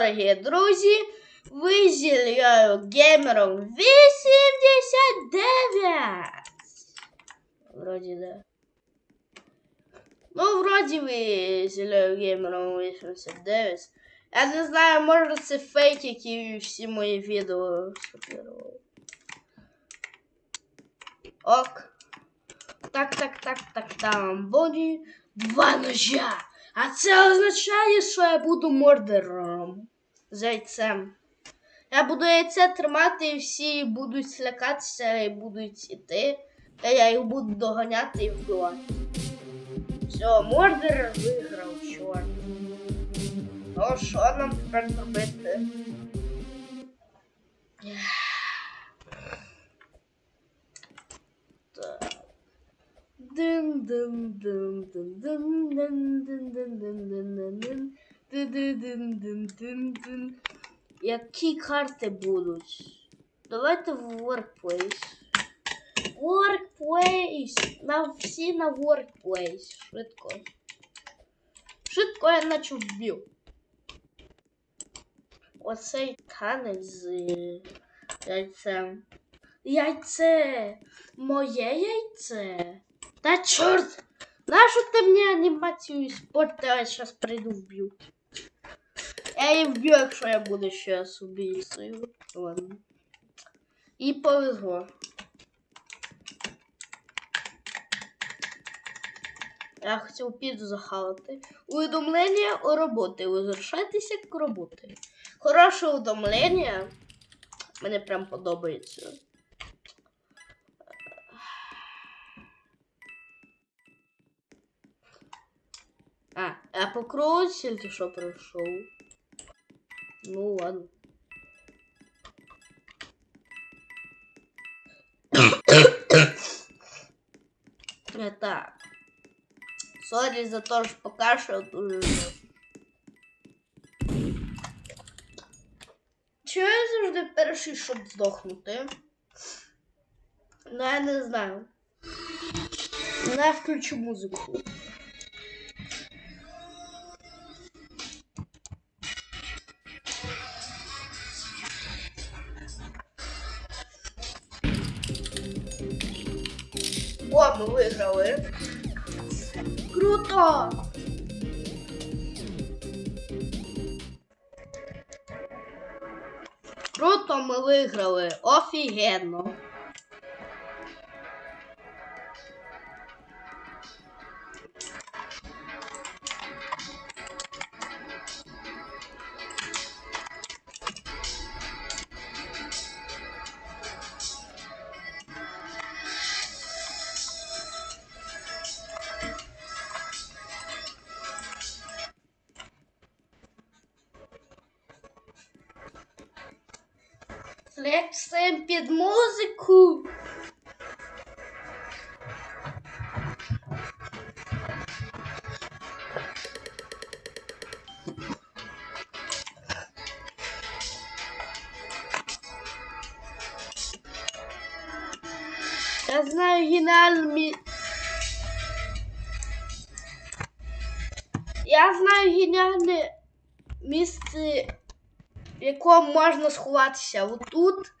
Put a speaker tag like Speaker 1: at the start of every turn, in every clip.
Speaker 1: дорогі друзі! Ви зі Ільєю Геймером 89! Вроді, да. Ну, вроді ви з Ільєю Геймером 89. Я не знаю, може це фейк, які всі мої відео скопірували. Ок. Так, так, так, так, там. Боді два ножа. А це означає, що я буду мордером. Зайцем. Я буду яйце тримати, і всі будуть слякатися і будуть іти. А я їх буду доганяти і вбивати. Все, мордер виграв, чорт. Ну, що нам тепер зробити? Так. Які карти будуть? Давайте в Workplace. Workplace. На всі на Workplace. Швидко. Швидко я наче вбив. Оцей танець з яйцем. Яйце! Моє яйце! Та чорт! Нашу ти мені анімацію спорт, я зараз прийду вб'ю. Я її вб'ю, якщо я буду зараз убійцею. Ладно. І повезло. Я хотів піду захавати. Увідомлення о роботі. Возвращайтеся к роботі. Хороше увідомлення. Мені прям подобається. А, я по тільки що пройшов. Ну ладно. Так. Сорі за те, що покашляв дуже. Чого я завжди перший, щоб здохнути? Ну, я не знаю. Не включу музику. Ми. Круто! Круто ми виграли. Офігенно. Флексим під музику. Я знаю геніальні... Я знаю геніальне місце якому можна сховатися. Отут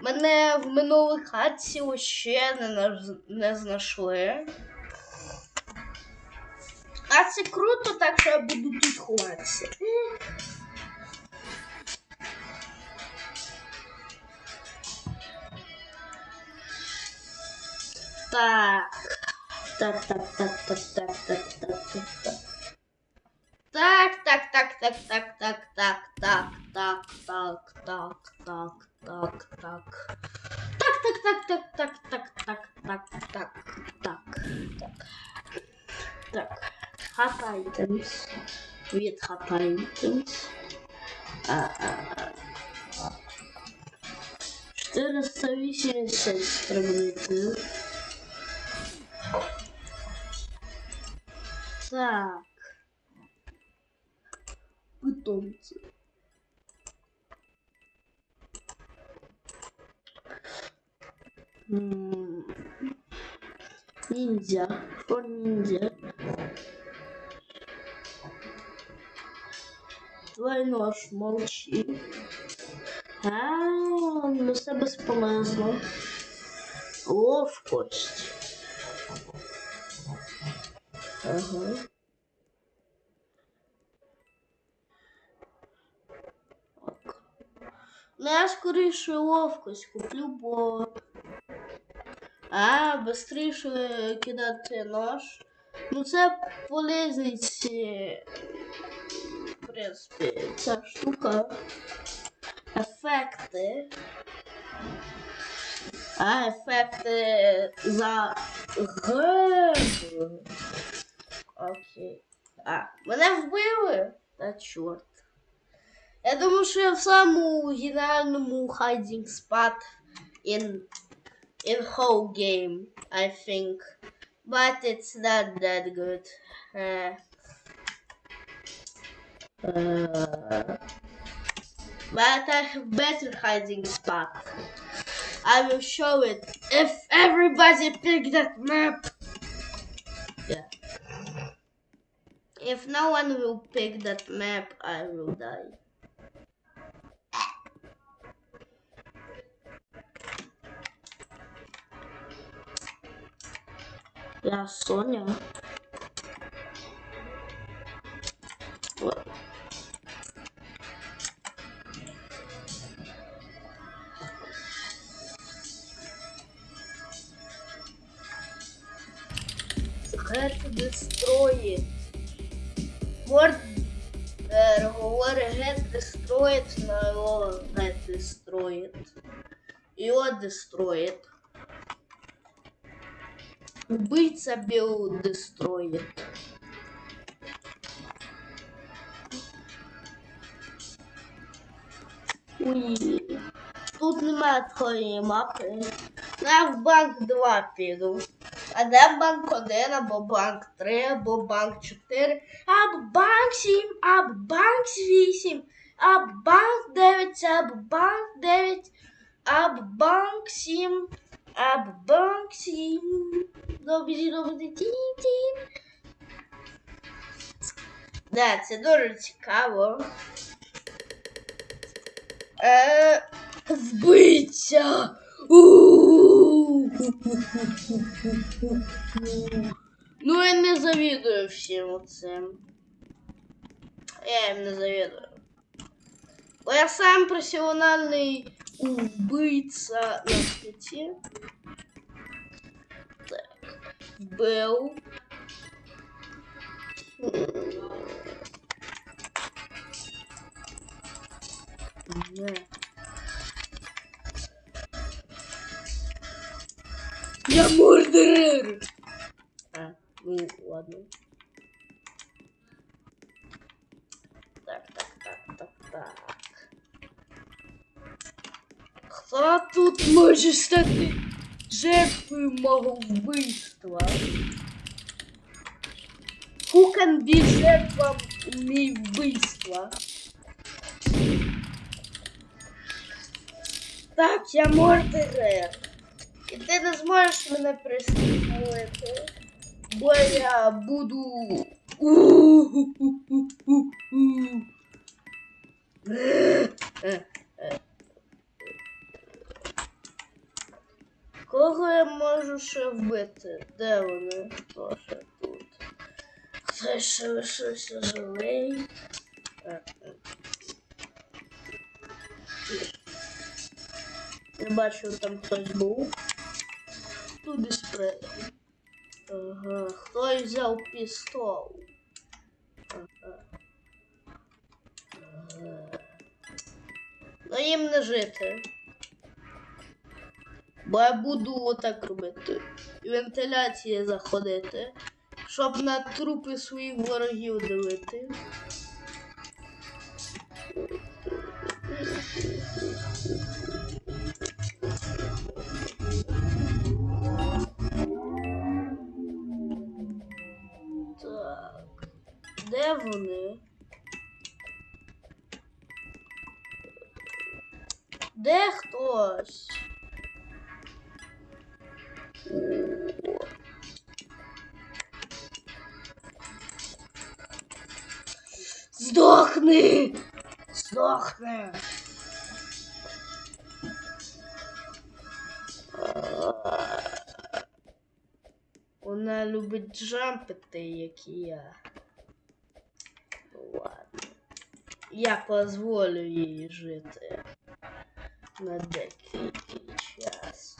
Speaker 1: мене в минулій хатці ще не, не знайшли. А це круто, так що я буду тут ховатися. Так. Так, так, так, так, так, так, так, так, так. Так, так, так, так, так, так, так, так, так, так, так, так, так, так. Так, так, так, так, так, так, так, так, так, так, так. Так. Hot items. Від hot items. А, а, а. 486 приблизно. Так. Питомці. М, Ніндзя. Що ніндзя? Твой нож, молчи. А, ну це безполезно. Ловкость. Ага. Ну, я скоріше ловкость куплю, бо. А, быстріше кидати нож. Ну, це полезність, в принципі, ця штука. Ефекти. А, ефекти за Г. Окей. А, мене вбили? Та чорт. Я думаю, що я в самому геніальному hiding spot in in whole game, I think. But it's not that good. Uh, uh, but I have better hiding spot. I will show it if everybody pick that map. Yeah. If no one will pick that map, I will die. Я Соня. Get destroyed. Word е, говорить get destroyed на його get destroyed. Його destroyed. Убийца Билл дестроит. Ой, тут немає твоєї мапи. Я в банк 2 піду. А де банк 1, або банк 3, або банк 4, або банк 7, або банк 8, або банк 9, або банк 9, або банк 7, банк 7. Добрі, добрі, ті-ті. Да, це дуже цікаво. Е, вбивця! Ну, я не завідую всім цим. Я їм не завідую. Бо я сам професіональний вбивця на світі. Так. Не. Я мордерер! А, ну ладно. Так, так, так, так, так. Хто тут може стати жертвою мого вбивства? Who can be жертвом мій вбивства? Так, я мордерер. І ти не зможеш мене пристрілити, бо я буду. У-у-у-у-у-у. Кого я можу ще вбити? Де вони? Хто ще тут? Хто ще лишився живий? Я бачу, там хтось був. Тут десь прийде. Ага, хтось взяв пістол. Ага. Ага. Ну їм не жити. Бо я буду отак робити. Вентиляції заходити, щоб на трупи своїх ворогів дивити. Так. Де вони? Де хтось? Здохни! здохне. Вона любить джампити, як і я. Ладно. Я позволю їй жити на декілька час.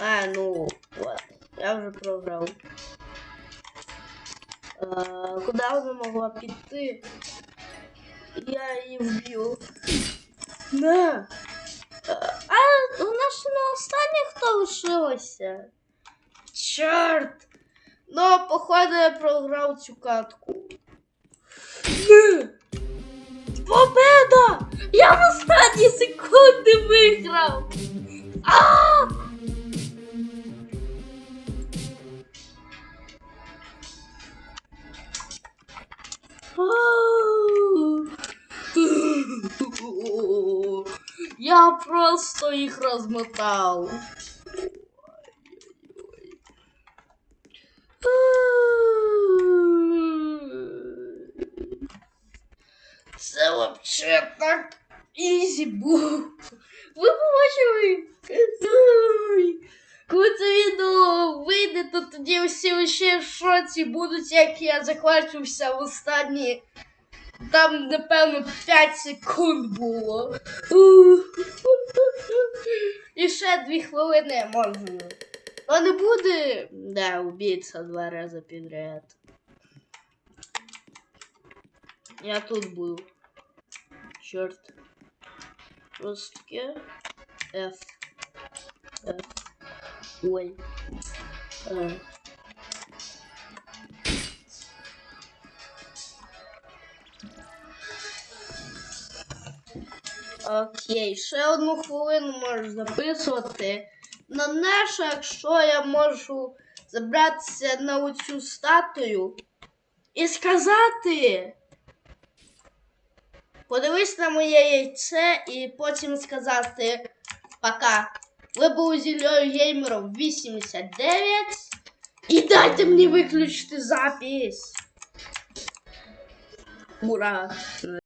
Speaker 1: А, ну, ладно, я вже програв. А, куди вона могла піти? Я її вб'ю. На! А, у нас ще не останнє хто лишилося. Чорт! Ну, походу, я програв цю катку. Победа! Я в останні секунди виграв! А! Я просто їх розмотав. Це вообще так ізі був. Ви побачили? Коли це відео вийде, то тоді всі ще в шоці будуть, як я захвачився в останні. Там, напевно, 5 секунд було. І ще 2 хвилини можу. Ну не буде. Да, убийца два рази підряд. Я тут буду. Чорт. Просто таке. F. F. Ой. Е. Окей, ще одну хвилину можу записувати. На наше, якщо я можу забратися на оцю статую і сказати. Подивись на моє яйце і потім сказати пока. Ви були зілею геймером 89. І дайте мені виключити запись. Ура!